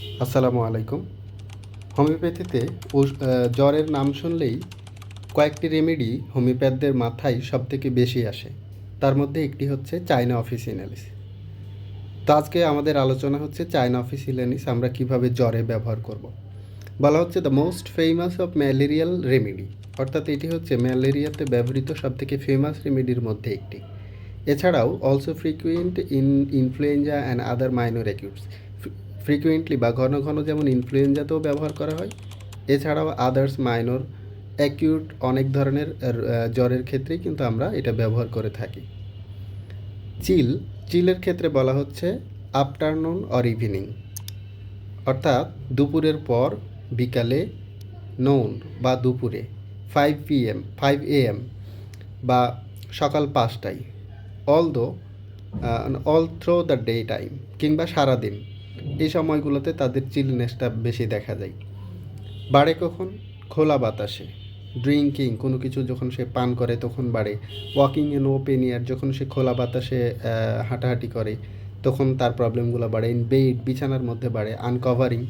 আসসালামু আলাইকুম। হোমিওপ্যাথিতে জ্বরের নাম শুনলেই কয়েকটি রেমেডি হোমিওপ্যাথদের মাথায় সব থেকে বেশি আসে। তার মধ্যে একটি হচ্ছে চায়না অফিস অফিসিনালিস। তো আজকে আমাদের আলোচনা হচ্ছে চায়না অফিস অফিসিনালিস আমরা কীভাবে জ্বরে ব্যবহার করব। বলা হচ্ছে the most famous of malarial remedy অর্থাৎ এটি হচ্ছে ম্যালেরিয়াতে ব্যবহৃত সব থেকে ফেমাস রেমেডির মধ্যে একটি। এছাড়াও also frequent in influenza and other minor acutes frequently বা ঘন ঘন যেমন ইনফ্লুয়েঞ্জাতেও ব্যবহার করা হয়, এছাড়াও আদার্স মাইনর অ্যাকিউট অনেক ধরনের জ্বরের ক্ষেত্রে কিন্তু আমরা এটা ব্যবহার করে থাকি। চিল, চিলের ক্ষেত্রে বলা হচ্ছে আফটারনুন অর ইভিনিং অর্থাৎ দুপুরের পর বিকালে নৌন বা দুপুরে ফাইভ পিএম ফাইভ এএম বা সকাল পাঁচটায়। Although all through the day time কিংবা সারাদিন। এই সময়গুলোতে তাদের চিলনেসটা বেশি দেখা যায়। বাড়ে কখন? খোলা বাতাসে। ড্রিঙ্কিং কোনো কিছু যখন সে পান করে তখন বাড়ে। Walking an open air যখন সে খোলা বাতাসে হাঁটাহাঁটি করে, তখন তার প্রবলেমগুলো বাড়ে। ইন বেড, বিছানার মধ্যে বাড়ে। আনকভারিং,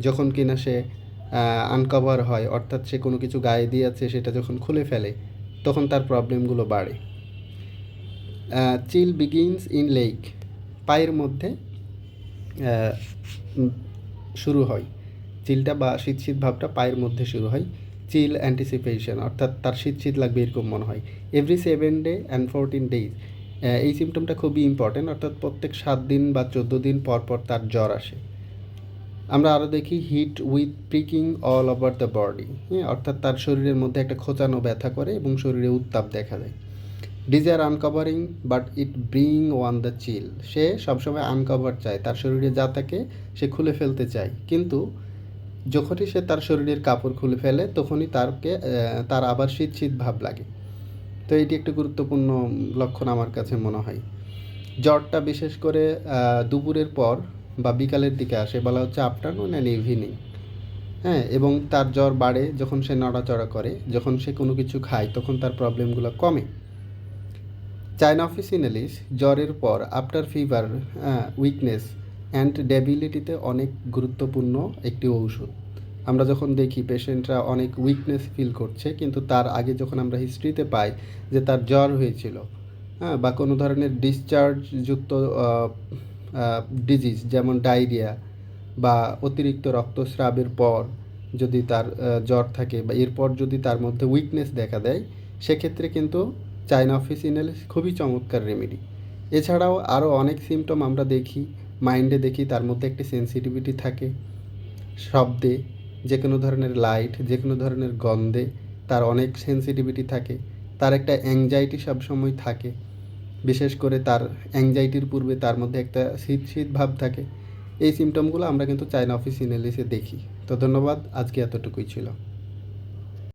যখন কিনা সে আনকভার হয়, অর্থাৎ সে কোনো কিছু গায়ে দিয়েছে সেটা যখন খুলে ফেলে, তখন তার প্রবলেমগুলো বাড়ে। Chill begins in leg. পায়ের মধ্যে শুরু হয়। চিলটা বা শীত শীত ভাবটা পায়ের মধ্যে শুরু হয়। চিল অ্যান্টিসিপেশন অর্থাৎ তার শীত শীত লাগবে এরকম মনে হয়। Every seven day and fourteen days এই সিমটমটা খুবই ইম্পর্ট্যান্ট অর্থাৎ প্রত্যেক সাত দিন বা চোদ্দ দিন পর পর তার জ্বর আসে। আমরা আরও দেখি heat with pricking all over the body হ্যাঁ অর্থাৎ তার শরীরের মধ্যে একটা খোঁচানো ব্যথা করে এবং শরীরে উত্তাপ দেখা যায় desire uncovering, but it bring on the chill. সে সবসময় আনকভার চায়, তার শরীরে যা থাকে সে খুলে ফেলতে চায়। কিন্তু যখনই সে তার শরীরের কাপড় খুলে ফেলে, তখনই তারকে তার আবার শীত শীত ভাব লাগে। তো এটি একটি গুরুত্বপূর্ণ লক্ষণ আমার কাছে মনে হয়। জ্বরটা বিশেষ করে দুপুরের পর বা বিকালের দিকে আসে, বলা হচ্ছে আফটারনুন অ্যান্ড ইভিনিং। হ্যাঁ এবং তার জ্বর বাড়ে যখন সে নড়াচড়া করে। যখন সে কোনো কিছু খায়, তখন তার প্রবলেমগুলো কমে। চায়না অফিসিনালিস জ্বরের পর আফটার ফিভার উইকনেস অ্যান্ড ডেবিলিটিতে অনেক গুরুত্বপূর্ণ একটি ঔষধ। আমরা যখন দেখি পেশেন্টরা অনেক উইকনেস ফিল করছে, কিন্তু তার আগে যখন আমরা হিস্ট্রিতে পাই যে তার জ্বর হয়েছিল হ্যাঁ বা কোনো ধরনের ডিসচার্জযুক্ত ডিজিজ যেমন ডায়রিয়া বা অতিরিক্ত রক্তস্রাবের পর যদি তার জ্বর থাকে বা এরপর যদি তার মধ্যে উইকনেস দেখা দেয়, সেক্ষেত্রে কিন্তু চায়না অফিসিনাল খুবই চমৎকার রেমেডি এছাড়াও আরও অনেক সিমটম আমরা দেখি মাইন্ডে দেখি, তার মধ্যে একটি সেন্সিটিভিটি থাকে, শব্দে যে কোনো ধরনের লাইট যে কোনো ধরনের গন্ধে তার অনেক সেন্সিটিভিটি থাকে, তার একটা অ্যাংজাইটি সবসময় থাকে, বিশেষ করে তার অ্যাংজাইটির পূর্বে তার মধ্যে একটা শীত শীত ভাব থাকে, এই সিমটমগুলো আমরা কিন্তু চায়না অফিস ইনালিসে দেখি। তো ধন্যবাদ, আজকে এতটুকুই ছিল।